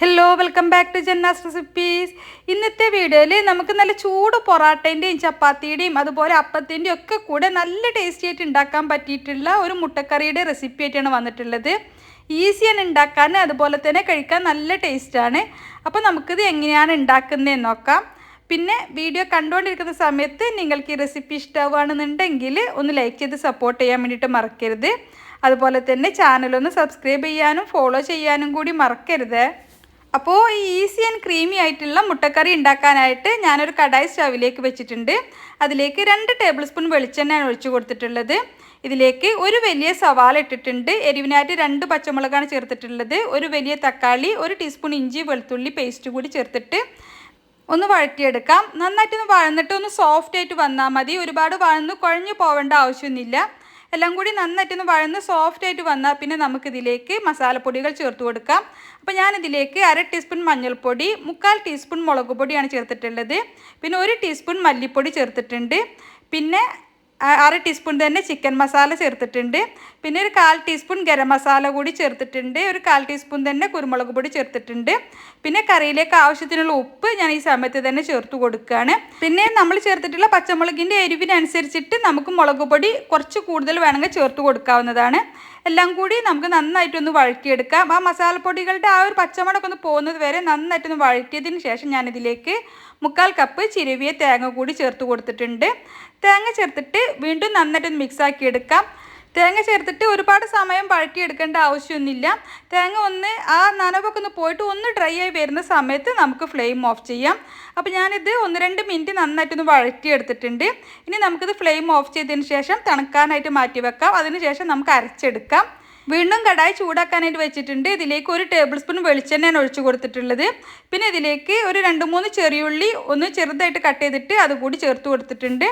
Hello welcome back to Janna's recipes ഇന്നത്തെ വീഡിയോയിൽ നമുക്ക് നല്ല ചൂട് പൊറാട്ടേന്റെയും ചപ്പാത്തിയുടെയും അതുപോലെ അപ്പത്തിന്റെയും ഒക്കെ കൂടെ നല്ല ടേസ്റ്റി ആയിട്ട് ഉണ്ടാക്കാൻ പറ്റിയിട്ടുള്ള ഒരു മുട്ടക്കറിയുടെ റെസിപ്പി ആയിട്ടാണ് വന്നിട്ടുള്ളത്. ഈസിയാണ് ഉണ്ടാക്കാൻ അതുപോലെ തന്നെ കഴിക്കാൻ നല്ല ടേസ്റ്റാണ് അപ്പോൾ നമുക്കിത് എങ്ങനെയാണ് ഉണ്ടാക്കുന്നതെന്ന് നോക്കാം. പിന്നെ വീഡിയോ കണ്ടുകൊണ്ടിരിക്കുന്ന സമയത്ത് നിങ്ങൾക്ക് ഈ റെസിപ്പി ഇഷ്ടമാവുകയാണെന്നുണ്ടെങ്കിൽ ഒന്ന് ലൈക്ക് ചെയ്ത് സപ്പോർട്ട് ചെയ്യാൻ വേണ്ടിയിട്ട് മറക്കരുത്. അതുപോലെ തന്നെ ചാനലൊന്ന് സബ്സ്ക്രൈബ് ചെയ്യാനും ഫോളോ ചെയ്യാനും കൂടി മറക്കരുത്. അപ്പോൾ ഈ ഈസി ആൻഡ് ക്രീമി ആയിട്ടുള്ള മുട്ടക്കറി ഉണ്ടാക്കാനായിട്ട് ഞാനൊരു കടായി സ്റ്റവിലേക്ക് വെച്ചിട്ടുണ്ട്. അതിലേക്ക് രണ്ട് ടേബിൾ സ്പൂൺ വെളിച്ചെണ്ണയാണ് ഒഴിച്ചു കൊടുത്തിട്ടുള്ളത്. ഇതിലേക്ക് ഒരു വലിയ സവാള ഇട്ടിട്ടുണ്ട്. എരിവിനായിട്ട് രണ്ട് പച്ചമുളകാണ് ചേർത്തിട്ടുള്ളത്. ഒരു വലിയ തക്കാളി ഒരു ടീസ്പൂൺ ഇഞ്ചി വെളുത്തുള്ളി പേസ്റ്റ് കൂടി ചേർത്തിട്ട് ഒന്ന് വഴറ്റിയെടുക്കാം. നന്നായിട്ടൊന്ന് വഴന്നിട്ട് ഒന്ന് സോഫ്റ്റ് ആയിട്ട് വന്നാൽ മതി. ഒരുപാട് വഴന്ന് കുഴഞ്ഞു പോവേണ്ട ആവശ്യമൊന്നുമില്ല. എല്ലാം കൂടി നന്നായിട്ടൊന്ന് വഴന്ന് സോഫ്റ്റ് ആയിട്ട് വന്നാൽ പിന്നെ നമുക്കിതിലേക്ക് മസാലപ്പൊടികൾ ചേർത്ത് കൊടുക്കാം. അപ്പോൾ ഞാനിതിലേക്ക് അര ടീസ്പൂൺ മഞ്ഞൾപ്പൊടി മുക്കാൽ ടീസ്പൂൺ മുളക് പൊടിയാണ് ചേർത്തിട്ടുള്ളത്. പിന്നെ ഒരു ടീസ്പൂൺ മല്ലിപ്പൊടി ചേർത്തിട്ടുണ്ട്. പിന്നെ അര ടീസ്പൂൺ തന്നെ ചിക്കൻ മസാല ചേർത്തിട്ടുണ്ട്. പിന്നെ ഒരു കാൽ ടീസ്പൂൺ ഗരം മസാല കൂടി ചേർത്തിട്ടുണ്ട്. ഒരു കാൽ ടീസ്പൂൺ തന്നെ കുരുമുളക് പൊടി ചേർത്തിട്ടുണ്ട്. പിന്നെ കറിയിലേക്ക് ആവശ്യത്തിനുള്ള ഉപ്പ് ഞാൻ ഈ സമയത്ത് തന്നെ ചേർത്ത് കൊടുക്കുകയാണ്. പിന്നെ നമ്മൾ ചേർത്തിട്ടുള്ള പച്ചമുളകിന്റെ എരിവിനനുസരിച്ചിട്ട് നമുക്ക് മുളക് പൊടി കുറച്ച് കൂടുതൽ വേണമെങ്കിൽ ചേർത്ത് കൊടുക്കാവുന്നതാണ്. എല്ലാം കൂടി നമുക്ക് നന്നായിട്ടൊന്ന് വഴറ്റിയെടുക്കാം. ആ മസാലപ്പൊടികളുടെ ആ ഒരു പച്ചമുളകൊന്ന് പോകുന്നത് വരെ നന്നായിട്ടൊന്ന് വഴറ്റിയതിന് ശേഷം ഞാനിതിലേക്ക് മുക്കാൽ കപ്പ് ചിരവിയ തേങ്ങ കൂടി ചേർത്ത് കൊടുത്തിട്ടുണ്ട്. തേങ്ങ ചേർത്തിട്ട് വീണ്ടും നന്നായിട്ടൊന്ന് മിക്സാക്കി എടുക്കാം. തേങ്ങ ചേർത്തിട്ട് ഒരുപാട് സമയം വഴറ്റിയെടുക്കേണ്ട ആവശ്യമൊന്നുമില്ല. തേങ്ങ ഒന്ന് ആ നനവൊക്കെ ഒന്ന് പോയിട്ട് ഒന്ന് ഡ്രൈ ആയി വരുന്ന സമയത്ത് നമുക്ക് ഫ്ലെയിം ഓഫ് ചെയ്യാം. അപ്പോൾ ഞാനിത് ഒന്ന് രണ്ട് മിനിറ്റ് നന്നായിട്ടൊന്ന് വഴറ്റിയെടുത്തിട്ടുണ്ട്. ഇനി നമുക്കിത് ഫ്ലെയിം ഓഫ് ചെയ്തതിന് ശേഷം തണുക്കാനായിട്ട് മാറ്റി വെക്കാം അതിന് ശേഷം നമുക്ക് അരച്ചെടുക്കാം. വീണ്ടും കടായി ചൂടാക്കാനായിട്ട് വെച്ചിട്ടുണ്ട്. ഇതിലേക്ക് ഒരു ടേബിൾ സ്പൂൺ വെളിച്ചെണ്ണയാണ് ഒഴിച്ചു കൊടുത്തിട്ടുള്ളത്. പിന്നെ ഇതിലേക്ക് ഒരു രണ്ട് മൂന്ന് ചെറിയുള്ളി ഒന്ന് ചെറുതായിട്ട് കട്ട് ചെയ്തിട്ട് അതുകൂടി ചേർത്ത് കൊടുത്തിട്ടുണ്ട്.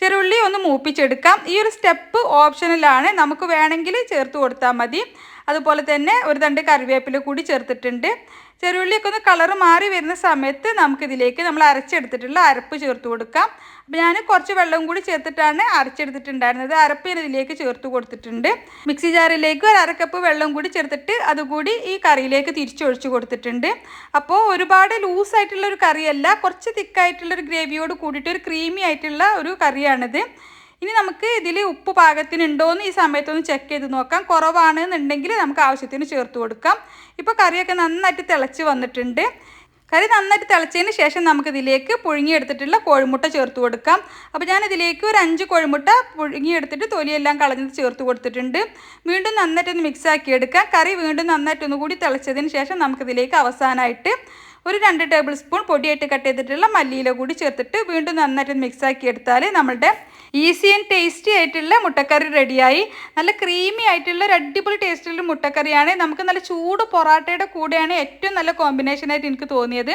ചെറുള്ളി ഒന്ന് മൂപ്പിച്ചെടുക്കാം. ഈ ഒരു സ്റ്റെപ്പ് ഓപ്ഷണലാണ് നമുക്ക് വേണമെങ്കിൽ ചേർത്ത് കൊടുത്താൽ മതി. അതുപോലെ തന്നെ ഒരു തണ്ട് കറിവേപ്പില കൂടി ചേർത്തിട്ടുണ്ട്. ചെറുള്ളിയൊക്കെ ഒന്ന് കളർ മാറി വരുന്ന സമയത്ത് നമുക്കിതിലേക്ക് നമ്മൾ അരച്ചെടുത്തിട്ടുള്ള അരപ്പ് ചേർത്ത് കൊടുക്കാം. അപ്പോൾ ഞാൻ കുറച്ച് വെള്ളം കൂടി ചേർത്തിട്ടാണ് അരച്ചെടുത്തിട്ടുണ്ടായിരുന്നത്. അരപ്പ് ഞാൻ ഇതിലേക്ക് ചേർത്ത് കൊടുത്തിട്ടുണ്ട്. മിക്സി ജാറിലേക്ക് ഒരു അരക്കപ്പ് വെള്ളം കൂടി ചേർത്തിട്ട് അതുകൂടി ഈ കറിയിലേക്ക് തിരിച്ചൊഴിച്ച് കൊടുത്തിട്ടുണ്ട്. അപ്പോൾ ഒരുപാട് ലൂസായിട്ടുള്ള ഒരു കറിയല്ല കുറച്ച് തിക്കായിട്ടുള്ളൊരു ഗ്രേവിയോട് കൂടിയിട്ട് ഒരു ക്രീമി ആയിട്ടുള്ള ഒരു കറിയാണിത്. ഇനി നമുക്ക് ഇതിൽ ഉപ്പ് പാകത്തിനുണ്ടോയെന്ന് ഈ സമയത്തൊന്ന് ചെക്ക് ചെയ്ത് നോക്കാം. കുറവാണ് എന്നുണ്ടെങ്കിൽ നമുക്ക് ആവശ്യത്തിന് ചേർത്ത് കൊടുക്കാം. ഇപ്പോൾ കറിയൊക്കെ നന്നായിട്ട് തിളച്ച് വന്നിട്ടുണ്ട്. കറി നന്നായിട്ട് തിളച്ചതിന് ശേഷം നമുക്ക് നമുക്കിതിലേക്ക് പുഴുങ്ങിയെടുത്തിട്ടുള്ള കോഴിമുട്ട ചേർത്ത് കൊടുക്കാം. അപ്പോൾ ഞാൻ ഇതിലേക്ക് ഒരു അഞ്ച് കോഴിമുട്ട പുഴുങ്ങിയെടുത്തിട്ട് തൊലിയെല്ലാം കളഞ്ഞത് ചേർത്ത് കൊടുത്തിട്ടുണ്ട്. വീണ്ടും നന്നായിട്ടൊന്ന് മിക്സ് ആക്കി എടുക്കാം കറി വീണ്ടും നന്നായിട്ടൊന്ന് കൂടി തിളച്ചതിന് ശേഷം നമുക്കിതിലേക്ക് അവസാനമായിട്ട് ഒരു രണ്ട് ടേബിൾ സ്പൂൺ പൊടിയായിട്ട് കട്ട് ചെയ്തിട്ടുള്ള മല്ലിയില കൂടി ചേർത്തിട്ട് വീണ്ടും നന്നായിട്ട് മിക്സ് ആക്കി എടുത്താൽ നമ്മുടെ ഈസി ആൻഡ് ടേസ്റ്റി ആയിട്ടുള്ള മുട്ടക്കറി റെഡിയായി. നല്ല ക്രീമി ആയിട്ടുള്ള ഒരു അടിപൊളി ടേസ്റ്റുള്ള മുട്ടക്കറിയാണ്. നമുക്ക് നല്ല ചൂട് പൊറാട്ടയുടെ കൂടെയാണ് ഏറ്റവും നല്ല കോമ്പിനേഷനായിട്ട് എനിക്ക് തോന്നിയത്.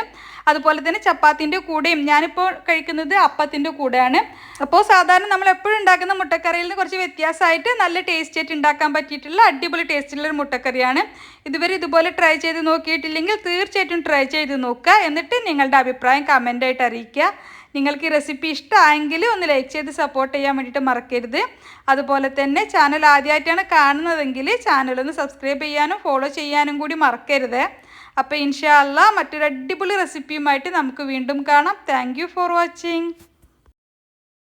അതുപോലെ തന്നെ ചപ്പാത്തിന്റെ കൂടെയും ഞാനിപ്പോൾ കഴിക്കുന്നത് അപ്പത്തിന്റെ കൂടെയാണ്. അപ്പോൾ സാധാരണ നമ്മൾ എപ്പോഴും ഉണ്ടാക്കുന്ന മുട്ടക്കറിയിൽ നിന്ന് കുറച്ച് വ്യത്യാസമായിട്ട് നല്ല ടേസ്റ്റി ആയിട്ട് ഉണ്ടാക്കാൻ പറ്റിയിട്ടുള്ള അടിപൊളി ടേസ്റ്റുള്ള ഒരു മുട്ടക്കറിയാണ്. ഇതുവരെ ഇതുപോലെ ട്രൈ ചെയ്ത് നോക്കിയിട്ടില്ലെങ്കിൽ തീർച്ചയായിട്ടും ട്രൈ ചെയ്ത് നോക്കുക. എന്നിട്ട് നിങ്ങളുടെ അഭിപ്രായം കമന്റായിട്ട് അറിയിക്കുക. നിങ്ങൾക്ക് ഈ റെസിപ്പി ഇഷ്ടമായെങ്കിൽ ഒന്ന് ലൈക്ക് ചെയ്ത് സപ്പോർട്ട് ചെയ്യാൻ വേണ്ടിയിട്ട് മറക്കരുത്. അതുപോലെ തന്നെ ചാനൽ ആദ്യമായിട്ടാണ് കാണുന്നതെങ്കിൽ ചാനലൊന്ന് സബ്സ്ക്രൈബ് ചെയ്യാനും ഫോളോ ചെയ്യാനും കൂടി മറക്കരുത്. അപ്പോൾ ഇൻഷാല്ല മറ്റൊരു അടിപൊളി റെസിപ്പിയുമായിട്ട് നമുക്ക് വീണ്ടും കാണാം. Thank for watching